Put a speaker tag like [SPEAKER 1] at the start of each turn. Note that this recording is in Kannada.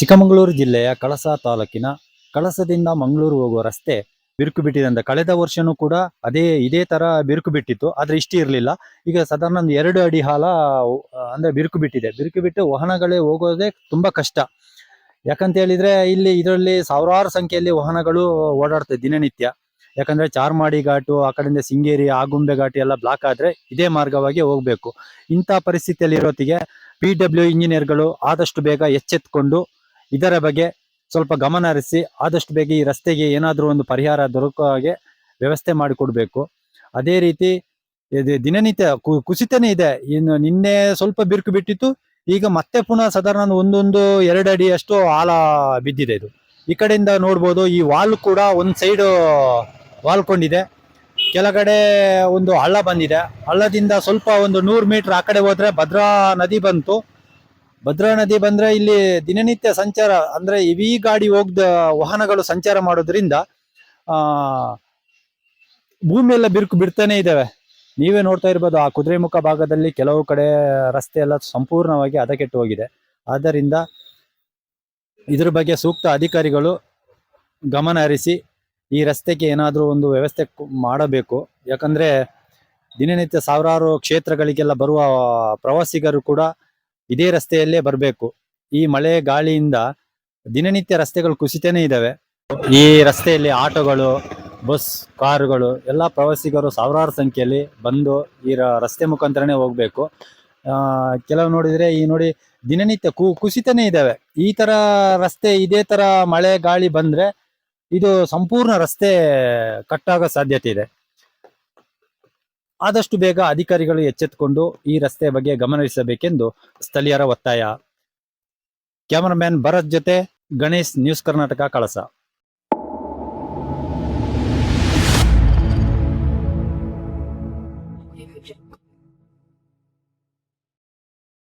[SPEAKER 1] ಚಿಕ್ಕಮಗಳೂರು ಜಿಲ್ಲೆಯ ಕಳಸ ತಾಲೂಕಿನ ಕಳಸದಿಂದ ಮಂಗಳೂರು ಹೋಗುವ ರಸ್ತೆ ಬಿರುಕು ಬಿಟ್ಟಿದೆ ಕಳೆದ ವರ್ಷನೂ ಕೂಡ ಅದೇ, ಇದೇ ತರ ಬಿರುಕು ಬಿಟ್ಟಿತ್ತು ಆದ್ರೆ ಇಷ್ಟು ಇರಲಿಲ್ಲ. ಈಗ ಸಾಧಾರಣ ಒಂದು ಎರಡು ಅಡಿ ಹಾಲ, ಅಂದ್ರೆ ಬಿರುಕು ಬಿಟ್ಟಿದೆ ಬಿರುಕು ಬಿಟ್ಟು ವಾಹನಗಳೇ ಹೋಗೋದೇ ತುಂಬಾ ಕಷ್ಟ. ಯಾಕಂತ ಹೇಳಿದ್ರೆ ಇಲ್ಲಿ ಇದರಲ್ಲಿ ಸಾವಿರಾರು ಸಂಖ್ಯೆಯಲ್ಲಿ ವಾಹನಗಳು ಓಡಾಡ್ತವೆ ದಿನನಿತ್ಯ. ಯಾಕಂದ್ರೆ ಚಾರ್ಮಾಡಿ ಘಾಟು, ಆ ಕಡೆಯಿಂದ ಸಿಂಗೇರಿ ಆಗುಂಬೆ ಘಾಟಿ ಎಲ್ಲ ಬ್ಲಾಕ್ ಆದ್ರೆ ಇದೇ ಮಾರ್ಗವಾಗಿ ಹೋಗ್ಬೇಕು. ಇಂಥ ಪರಿಸ್ಥಿತಿಯಲ್ಲಿ ಇರೋತ್ತಿಗೆ ಪಿ ಡಬ್ಲ್ಯೂ ಇಂಜಿನಿಯರ್ಗಳು ಆದಷ್ಟು ಬೇಗ ಎಚ್ಚೆತ್ಕೊಂಡು ಇದರ ಬಗ್ಗೆ ಸ್ವಲ್ಪ ಗಮನ ಹರಿಸಿ ಆದಷ್ಟು ಬೇಗ ಈ ರಸ್ತೆಗೆ ಏನಾದರೂ ಒಂದು ಪರಿಹಾರ ದೊರಕುವ ಹಾಗೆ ವ್ಯವಸ್ಥೆ ಮಾಡಿಕೊಡ್ಬೇಕು. ಅದೇ ರೀತಿ ದಿನನಿತ್ಯ ಕುಸಿತನೇ ಇದೆ. ಇನ್ನು ನಿನ್ನೆ ಸ್ವಲ್ಪ ಬಿರುಕು ಬಿಟ್ಟಿತ್ತು. ಈಗ ಮತ್ತೆ ಪುನಃ ಸಾಧಾರಣ ಒಂದು ಒಂದೊಂದು ಎರಡು ಅಡಿ ಅಷ್ಟು ಆಳ ಬಿದ್ದಿದೆ ಇದು. ಈ ಕಡೆಯಿಂದ ನೋಡ್ಬೋದು ಈ ವಾಲ್ ಕೂಡ ಒಂದು ಸೈಡು ವಾಲ್ಕೊಂಡಿದೆ ಕೆಳಗಡೆ ಒಂದು ಹಳ್ಳ ಬಂದಿದೆ. ಹಳ್ಳದಿಂದ ಸ್ವಲ್ಪ ಒಂದು ನೂರು ಮೀಟರ್ ಆ ಕಡೆ ಹೋದ್ರೆ ಭದ್ರಾ ನದಿ ಬಂತು. ಭದ್ರಾ ನದಿ ಬಂದ್ರೆ ಇಲ್ಲಿ ದಿನನಿತ್ಯ ಸಂಚಾರ, ಅಂದ್ರೆ ಇವಿ ಗಾಡಿ ಹೋಗ್ದ ವಾಹನಗಳು ಸಂಚಾರ ಮಾಡೋದ್ರಿಂದ, ಆ, ಭೂಮಿ ಎಲ್ಲ ಬಿರುಕು ಬಿಡ್ತಾನೆ ಇದ್ದಾವೆ ನೀವೇ ನೋಡ್ತಾ ಇರ್ಬೋದು, ಆ ಕುದುರೆಮುಖ ಭಾಗದಲ್ಲಿ ಕೆಲವು ಕಡೆ ರಸ್ತೆ ಎಲ್ಲ ಸಂಪೂರ್ಣವಾಗಿ ಹದಗೆಟ್ಟು ಹೋಗಿದೆ. ಆದ್ದರಿಂದ ಇದ್ರ ಬಗ್ಗೆ ಸೂಕ್ತ ಅಧಿಕಾರಿಗಳು ಗಮನ ಹರಿಸಿ, ಈ ರಸ್ತೆಗೆ ಏನಾದರೂ ಒಂದು ವ್ಯವಸ್ಥೆ ಮಾಡಬೇಕು. ಯಾಕಂದ್ರೆ ದಿನನಿತ್ಯ ಸಾವಿರಾರು ಕ್ಷೇತ್ರಗಳಿಗೆಲ್ಲ ಬರುವ ಪ್ರವಾಸಿಗರು ಕೂಡ ಇದೇ ರಸ್ತೆಯಲ್ಲೇ ಬರಬೇಕು. ಈ ಮಳೆ ಗಾಳಿಯಿಂದ ದಿನನಿತ್ಯ ರಸ್ತೆಗಳು ಕುಸಿತನೇ ಇದ್ದಾವೆ. ಈ ರಸ್ತೆಯಲ್ಲಿ ಆಟೋಗಳು, ಬಸ್, ಕಾರುಗಳು, ಎಲ್ಲ ಪ್ರವಾಸಿಗರು ಸಾವಿರಾರು ಸಂಖ್ಯೆಯಲ್ಲಿ ಬಂದು ಈ ರಸ್ತೆ ಮುಖಾಂತರನೇ ಹೋಗ್ಬೇಕು. ಕೆಲವು ನೋಡಿದ್ರೆ ಈ ನೋಡಿ ದಿನನಿತ್ಯ ಕು, ಕುಸಿತನೇ ಇದಾವೆ ಈ ತರ ರಸ್ತೆ, ಇದೇ ತರ ಮಳೆ, ಗಾಳಿ ಬಂದ್ರೆ ಇದು ಸಂಪೂರ್ಣ ರಸ್ತೆ ಕಟ್ಟಾಗೋ ಸಾಧ್ಯತೆ ಇದೆ. ಆದಷ್ಟು ಬೇಗ ಅಧಿಕಾರಿಗಳು ಎಚ್ಚೆತ್ತುಕೊಂಡು ಈ ರಸ್ತೆ ಬಗ್ಗೆ ಗಮನಹರಿಸಬೇಕೆಂದು ಸ್ಥಳೀಯರ ಒತ್ತಾಯ. ಕ್ಯಾಮರಾಮ್ಯಾನ್ ಭರತ್ ಜೊತೆ ಗಣೇಶ್, ನ್ಯೂಸ್ ಕರ್ನಾಟಕ, ಕಳಸ.